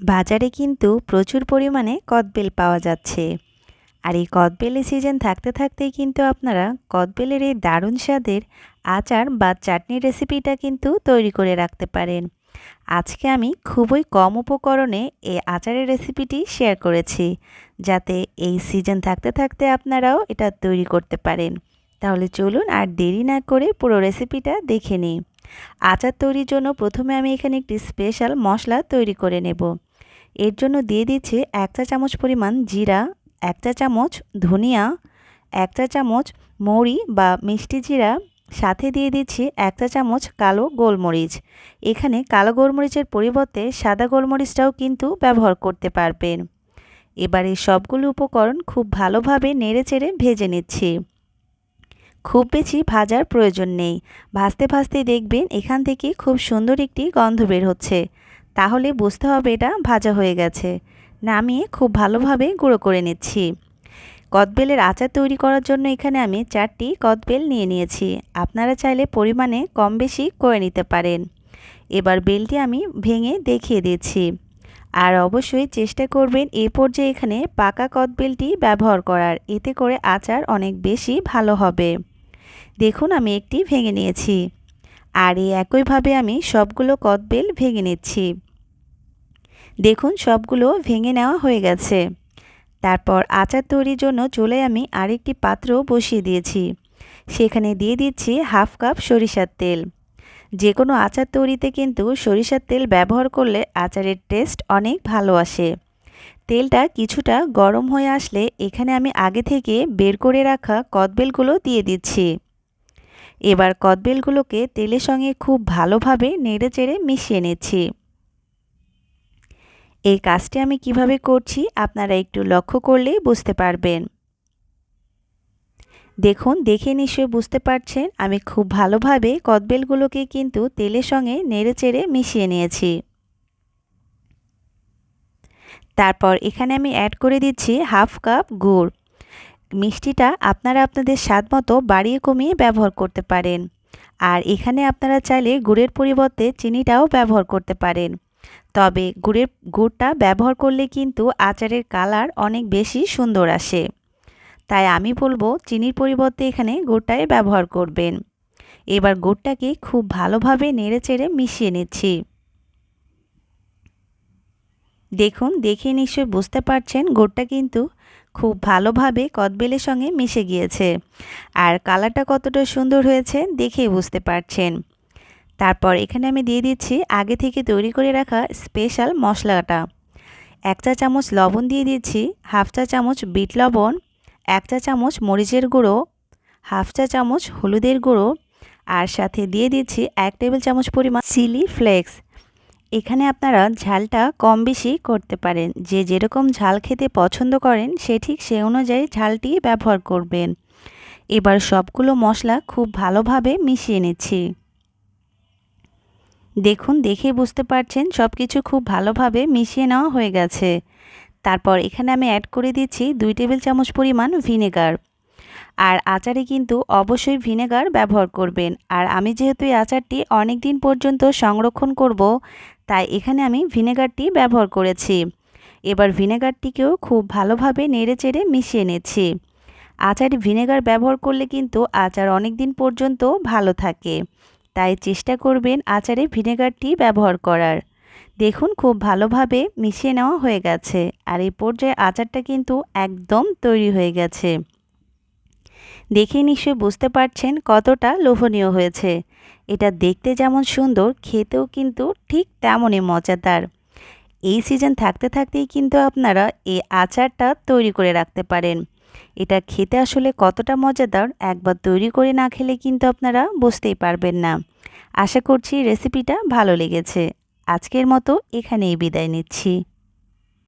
বাজারে কিন্তু প্রচুর পরিমাণে কদবেল পাওয়া যাচ্ছে। আর এই কদবেলের সিজন থাকতে থাকতেই কিন্তু আপনারা কদবেলের এই দারুণ স্বাদের আচার বা চাটনির রেসিপিটা কিন্তু তৈরি করে রাখতে পারেন। আজকে আমি খুবই কম উপকরণে এই আচারের রেসিপিটি শেয়ার করেছি, যাতে এই সিজন থাকতে থাকতে আপনারাও এটা তৈরি করতে পারেন। তাহলে চলুন আর দেরি না করে পুরো রেসিপিটা দেখে নিই। আচার তৈরির জন্য প্রথমে আমি এখানে একটি স্পেশাল মশলা তৈরি করে নেব। এর জন্য দিয়ে দিচ্ছি এক চা চামচ পরিমাণ জিরা, এক চা চামচ ধনিয়া, এক চা চামচ মৌরি বা মিষ্টি জিরা, সাথে দিয়ে দিচ্ছি এক চা চামচ কালো গোলমরিচ। এখানে কালো গোলমরিচের পরিবর্তে সাদা গোলমরিচটাও কিন্তু ব্যবহার করতে পারবেন। এবার সবগুলো উপকরণ খুব ভালোভাবে নেড়েচেড়ে ভেজে নিচ্ছি। খুব বেশি ভাজার প্রয়োজন নেই। ভাজতে ভাজতে দেখবেন এখান থেকে খুব সুন্দর একটি গন্ধ বের হচ্ছে। তাহলে বুঝতে হবে এটা ভাজা হয়ে গেছে। নামিয়ে খুব ভালোভাবে গুঁড়ো করে নিচ্ছি। কদবেলের আচার তৈরি করার জন্য এখানে আমি চারটি কদবেল নিয়ে নিয়েছি। আপনারা চাইলে পরিমাণে কম বেশি করে নিতে পারেন। এবার বেলটি আমি ভেঙে দেখিয়ে দিচ্ছি। আর অবশ্যই চেষ্টা করবেন এ পর্যায়ে এখানে পাকা কদবেলটি ব্যবহার করার। এতে করে আচার অনেক বেশি ভালো হবে। দেখুন আমি একটি ভেঙে নিয়েছি। আর এই একইভাবে আমি সবগুলো কদবেল ভেঙে নিচ্ছি। দেখুন, সবগুলো ভেঙে নেওয়া হয়ে গেছে। তারপর আচার তৈরির জন্য চলে আমি আরেকটি পাত্র বসিয়ে দিয়েছি। সেখানে দিয়ে দিচ্ছি হাফ কাপ সরিষার তেল। যে কোনো আচার তৈরিতে কিন্তু সরিষার তেল ব্যবহার করলে আচারের টেস্ট অনেক ভালো আসে। তেলটা কিছুটা গরম হয়ে আসলে এখানে আমি আগে থেকে বের করে রাখা কদবেলগুলো দিয়ে দিচ্ছি। এবার কদবেলগুলোকে তেলের সঙ্গে খুব ভালোভাবে নেড়ে চেড়ে মিশিয়ে নিচ্ছি। এই কাজটি আমি কীভাবে করছি আপনারা একটু লক্ষ্য করলেই বুঝতে পারবেন। দেখুন, দেখে নিশ্চয়ই বুঝতে পারছেন, আমি খুব ভালোভাবে কদবেলগুলোকে কিন্তু তেলের সঙ্গে নেড়ে চেড়ে মিশিয়ে নিয়েছি। তারপর এখানে আমি অ্যাড করে দিচ্ছি হাফ কাপ গুড়। মিষ্টিটা আপনারা আপনাদের স্বাদ মতো বাড়িয়ে কমিয়ে ব্যবহার করতে পারেন। আর এখানে আপনারা চাইলে গুড়ের পরিবর্তে চিনিটাও ব্যবহার করতে পারেন। তবে গুড়ের, গুড়টা ব্যবহার করলে কিন্তু আচারের কালার অনেক বেশি সুন্দর আসে। তাই আমি বলব চিনির পরিবর্তে এখানে গুড়টাই ব্যবহার করবেন। এবার গুড়টাকে খুব ভালোভাবে নেড়ে চেড়ে মিশিয়ে নিচ্ছি। দেখুন, দেখে নিশ্চয়ই বুঝতে পারছেন গুড়টা কিন্তু খুব ভালোভাবে কদবেলের সঙ্গে মিশে গিয়েছে। আর কালারটা কতটা সুন্দর হয়েছে দেখেই বুঝতে পারছেন। তারপর এখানে আমি দিয়ে দিচ্ছি আগে থেকে তৈরি করে রাখা স্পেশাল মশলাটা। এক চা চামচ লবণ দিয়ে দিচ্ছি, হাফ চা চামচ বিট লবণ, এক চা চামচ মরিচের গুঁড়ো, হাফ চা চামচ হলুদের গুঁড়ো, আর সাথে দিয়ে দিচ্ছি এক টেবিল চামচ পরিমাণ চিলি ফ্লেক্স। এখানে আপনারা ঝালটা কম বেশি করতে পারেন। যে যেরকম ঝাল খেতে পছন্দ করেন, সে ঠিক সে অনুযায়ী ঝালটি ব্যবহার করবেন। এবার সবগুলো মশলা খুব ভালোভাবে মিশিয়ে নিচ্ছি। দেখুন দেখে বুঝতে পারছেন সব কিছু খুব ভালোভাবে মিশিয়ে নেওয়া হয়ে গেছে। তারপর এখানে আমি অ্যাড করে দিচ্ছি দুই টেবিল চামচ পরিমাণ ভিনেগার আর আচারে কিন্তু অবশ্যই ভিনেগার ব্যবহার করবেন। আর আমি যেহেতু এই আচারটি অনেক দিন পর্যন্ত সংরক্ষণ করব, তাই এখানে আমি ভিনেগারটি ব্যবহার করেছি। এবার ভিনেগারটিকেও খুব ভালোভাবে নেড়ে চেড়ে মিশিয়ে নিচ্ছি। আচারে ভিনেগার ব্যবহার করলে কিন্তু আচার অনেক দিন পর্যন্ত ভালো থাকে। তাই চেষ্টা করবেন আচারে ভিনেগারটি ব্যবহার করার। দেখুন খুব ভালোভাবে মিশিয়ে নেওয়া হয়ে গেছে। আর এই পর্যায়ে আচারটা কিন্তু একদম তৈরি হয়ে গেছে। দেখে নিশ্চয়ই বুঝতে পারছেন কতটা লোভনীয় হয়েছে। এটা দেখতে যেমন সুন্দর, খেতেও কিন্তু ঠিক তেমনই মজাদার। এই সিজন থাকতে থাকতেই কিন্তু আপনারা এই আচারটা তৈরি করে রাখতে পারেন। এটা খেতে আসলে কতটা মজাদার একবার তৈরি করে না খেলে কিন্তু আপনারা বুঝতেই পারবেন না। আশা করছি রেসিপিটা ভালো লেগেছে। আজকের মতো এখানেই বিদায় নিচ্ছি।